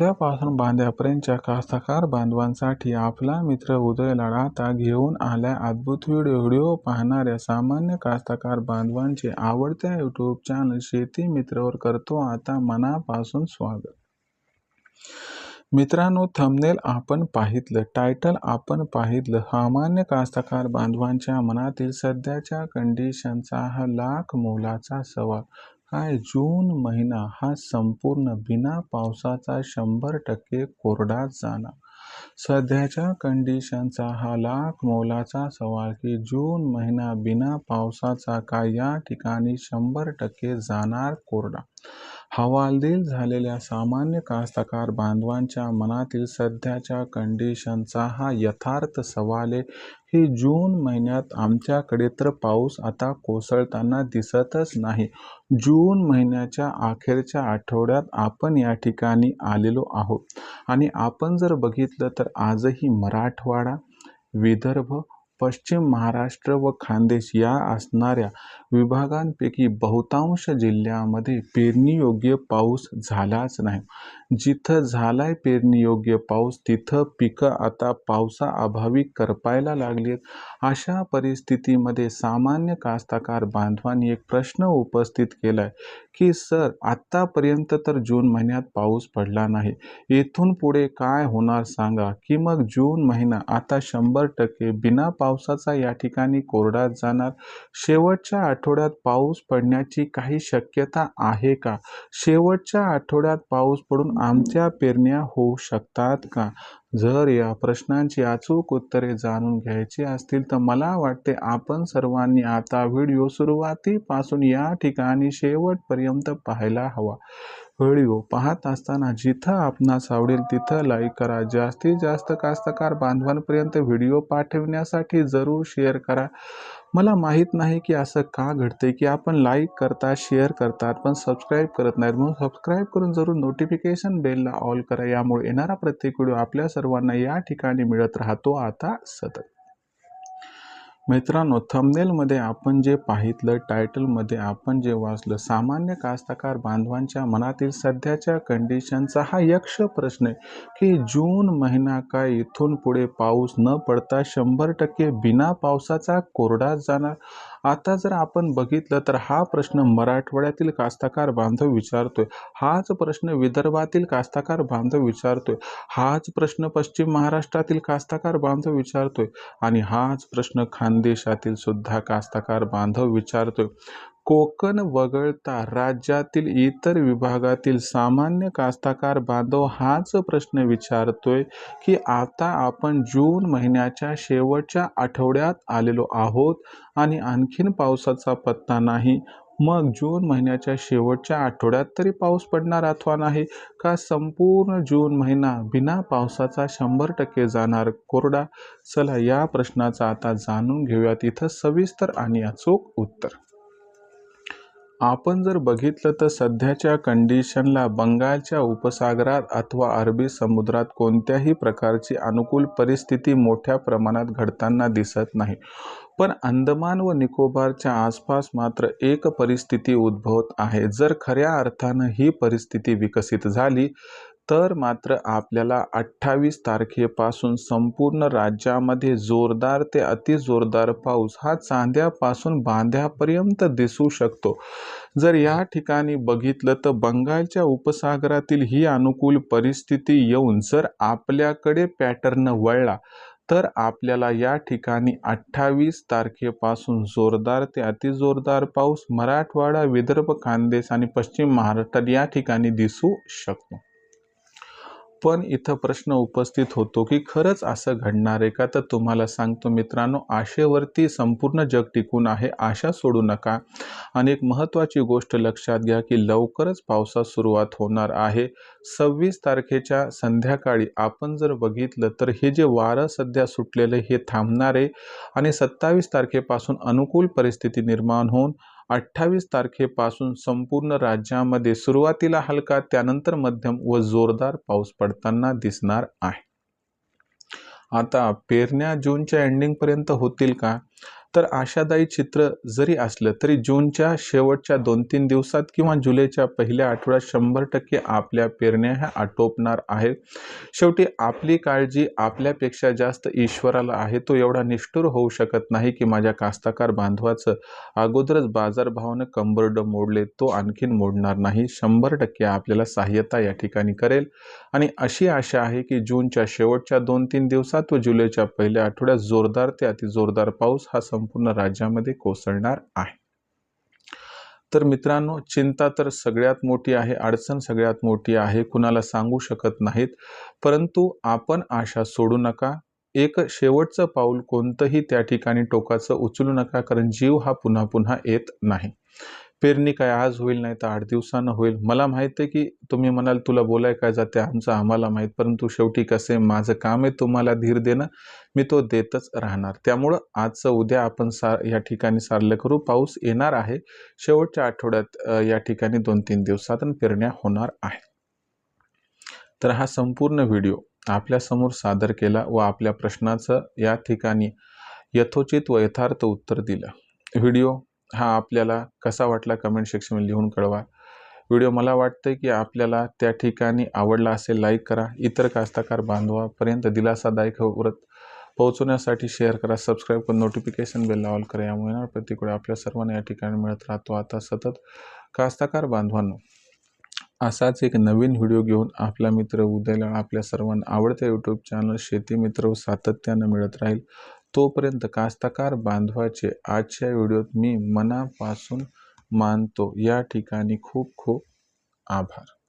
चांद्यापासून बांध्यापर्यंतच्या कास्तकार बांधवांसाठी आपला मित्र उदय लढाता घेऊन आलाय अद्भुत व्हिडिओ. व्हिडिओ पाहणाऱ्या सामान्य कास्तकार बांधवांचे आवडत्या यूट्यूब चॅनल शेती मित्रवर करतो आता मनापासून स्वागत. मित्रांनो थंबनेल आपण पाहितलं टायटल आपण पाहितलं सामान्य कास्तकार बांधवांच्या मनातील सध्याच्या कंडिशनचा हा लाख मोलाचा सवाल. काय जून महिना हा संपूर्ण बिना पावसाचा शंभर टक्के कोरडाच जाणार. सध्याच्या कंडिशनचा हा लाख मोलाचा सवाल की जून महिना बिना पावसाचा काय या ठिकाणी शंभर टक्के जाणार कोरडा? हवालदिल झालेल्या सामान्य कास्तकार बांधवांच्या मनातील सध्याच्या कंडिशनचा हा यथार्थ सवाल आहे. की जून महिन्यात आमच्याकडे तर पाऊस आता कोसळताना दिसतच नाही. जून महिन्याच्या अखेरच्या आठवड्यात आपण या ठिकाणी आलेलो आहोत. आणि आपण जर बघितलं तर आजही मराठवाडा विदर्भ पश्चिम महाराष्ट्र व खानदेश या असणाऱ्या विभागांपैकी बहुतांश जिल्ह्यामध्ये पेरणीयोग्य पाऊस झालाच नाही. जिथं झालाय पेरणीयोग्य पाऊस तिथं पिकं आता पावसाअभावी करपायला लागलीत अशा परिस्थितीमध्ये सामान्य कास्तकार बांधवांनी एक प्रश्न उपस्थित केलाय की सर आत्तापर्यंत तर जून महिन्यात पाऊस पडला नाही. येथून पुढे काय होणार सांगा? की मग जून महिना आता शंभर टक्के बिना पावसाचा या ठिकाणी कोरडात जाणार. शेवटच्या आठवड्यात पाऊस पडण्याची काही शक्यता आहे का? शेवटच्या आठवड्यात पाऊस पडून आमच्या पेरण्या होऊ शकतात का? जर या प्रश्नांची अचूक उत्तरे जाणून घ्यायची असतील तर मला वाटते आपण सर्वांनी आता व्हिडिओ सुरुवातीपासून या ठिकाणी शेवटपर्यंत पाहायला हवा. व्हिडिओ पाहत असताना जिथं आपणास आवडेल तिथं लाईक करा. जास्तीत जास्त कास्तकार बांधवांपर्यंत व्हिडिओ पाठविण्यासाठी जरूर शेअर करा. मला माहीत नाही की असं का घडते की आपण लाईक करता शेअर करतात पण सबस्क्राईब करत नाहीत. म्हणून सबस्क्राईब करून जरूर नोटिफिकेशन बेलला ऑल करा. यामुळे येणारा प्रत्येक व्हिडिओ आपल्या सर्वांना या ठिकाणी मिळत राहतो. आता सतत. मित्रांनो थंबनेलमध्ये आपण जे पाहितलं टायटलमध्ये आपण जे वाचलं सामान्य कास्तकार बांधवांच्या मनातील सध्याच्या कंडिशनचा हा यक्ष प्रश्न आहे की जून महिना काय इथून पुढे पाऊस न पडता शंभर टक्के बिना पावसाचा कोरडाच जाणार? आता जर आपण बघितलं तर हा प्रश्न मराठवाड्यातील कास्तकार बांधव विचारतोय. हाच प्रश्न विदर्भातील कास्तकार बांधव विचारतोय. हाच प्रश्न पश्चिम महाराष्ट्रातील कास्तकार बांधव विचारतोय. आणि हाच प्रश्न खानदेशातील सुद्धा कास्तकार बांधव विचारतोय. कोकण वगळता राज्यातील इतर विभागातील सामान्य कास्तकार बांधव हाच प्रश्न विचारतोय की आता आपण जून महिन्याच्या शेवटच्या आठवड्यात आलेलो आहोत आणि आणखीन पावसाचा पत्ता नाही. मग जून महिन्याच्या शेवटच्या आठवड्यात तरी पाऊस पडणार अथवा नाही? का संपूर्ण जून महिना बिना पावसाचा शंभर टक्के जाणार कोरडा? चला या प्रश्नाचा आता जाणून घेऊयात. इथं सविस्तर आणि अचूक उत्तर. आपण जर बघितलं तर सध्याच्या कंडिशनला बंगालच्या उपसागरात अथवा अरबी समुद्रात कोणत्याही प्रकारची अनुकूल परिस्थिती मोठ्या प्रमाणात घडताना दिसत नाही. पण अंदमान व निकोबारच्या आसपास मात्र एक परिस्थिती उद्भवत आहे. जर खऱ्या अर्थानं ही परिस्थिती विकसित झाली तर मात्र आपल्याला अठ्ठावीस तारखेपासून संपूर्ण राज्यामध्ये जोरदार ते अतिजोरदार पाऊस हा चांद्यापासून बांध्यापर्यंत दिसू शकतो. जर या ठिकाणी बघितलं तर बंगालच्या उपसागरातील ही अनुकूल परिस्थिती येऊन जर आपल्याकडे पॅटर्न वळला तर आपल्याला या ठिकाणी अठ्ठावीस तारखेपासून जोरदार ते अतिजोरदार पाऊस मराठवाडा विदर्भ खानदेश आणि पश्चिम महाराष्ट्रात या ठिकाणी दिसू शकतो. पण इथं प्रश्न उपस्थित होतो की खरंच असं घडणार आहे का? तर तुम्हाला सांगतो मित्रांनो आशेवरती संपूर्ण जग टिकून आहे आशा सोडू नका. आणि एक महत्त्वाची गोष्ट लक्षात घ्या की लवकरच पावसास सुरुवात होणार आहे. सव्वीस तारखेच्या संध्याकाळी आपण जर बघितलं तर हे जे वारं सध्या सुटलेलं हे थांबणार आहे. आणि सत्तावीस तारखेपासून अनुकूल परिस्थिती निर्माण होऊन अठ्ठावीस तारखेपासून संपूर्ण राज्यामध्ये सुरुवातीला हलका त्यानंतर मध्यम व जोरदार पाऊस पडताना दिसणार आहे. आता पेरण्या जूनच्या एंडिंगपर्यंत होतील का? तर आशादायी चित्र जरी असलं तरी जूनच्या शेवटच्या दोन तीन दिवसात किंवा जुलैच्या पहिल्या आठवड्यात शंभर टक्के आपल्या पेरण्या ह्या आटोपणार आहेत. शेवटी आपली काळजी आपल्यापेक्षा जास्त ईश्वराला आहे तो एवढा निष्ठुर होऊ शकत नाही की माझ्या कास्तकार बांधवाचं अगोदरच बाजारभावानं कंबरड मोडले तो आणखीन मोडणार नाही. शंभर टक्के आपल्याला सहाय्यता या ठिकाणी करेल. आणि अशी आशा आहे की जूनच्या शेवटच्या दोन तीन दिवसात व जुलैच्या पहिल्या आठवड्यात जोरदार ते अतिजोरदार पाऊस हा संपूर्ण राज्यामध्ये कोसळणार आहे. तर मित्रांनो चिंता तर सगळ्यात मोठी आहे अडचण सगळ्यात मोठी आहे कुणाला सांगू शकत नाहीत. परंतु आपण आशा सोडू नका. एक शेवटचं पाऊल कोणतंही त्या ठिकाणी टोकाचं उचलू नका कारण जीव हा पुन्हा पुन्हा येत नाही. पेरणी काय आज होईल नाही तर आठ दिवसानं होईल. मला माहीत आहे की तुम्ही म्हणाल तुला बोलाय काय जाते आमचं आम्हाला माहीत परंतु शेवटी कसे माझं काम आहे तुम्हाला धीर देणं मी तो देतच राहणार. त्यामुळं आजचं उद्या आपण सार या ठिकाणी सारलं करू. पाऊस येणार आहे. शेवटच्या आठवड्यात या ठिकाणी दोन तीन दिवसात पेरण्या होणार आहे तर हा संपूर्ण व्हिडिओ आपल्यासमोर सादर केला व आपल्या प्रश्नाचं या ठिकाणी यथोचित व यथार्थ उत्तर दिलं. व्हिडिओ हा आपल्याला कसा वाटला कमेंट सेक्शनमध्ये लिहून कळवा. व्हिडिओ मला वाटतं की आपल्याला त्या ठिकाणी आवडला असेल लाईक करा. इतर कास्तकार बांधवापर्यंत दिलासादायक व्रत हो. पोहोचवण्यासाठी शेअर करा. सबस्क्राईब करून नोटिफिकेशन बेल ऑल करा. यामुळे प्रतिकडे आपल्या सर्वांना या ठिकाणी मिळत राहतो. आता सतत कास्ताकार बांधवांनो असाच एक नवीन व्हिडिओ घेऊन आपला मित्र उद्याला आपल्या सर्वांना आवडत्या यूट्यूब चॅनल शेती मित्र सातत्यानं मिळत राहील. तोपर्यंत कास्तकार बांधवाचे आजच्या व्हिडिओत मी मनापासून मानतो. या ठिकाणी खूप खूप आभार.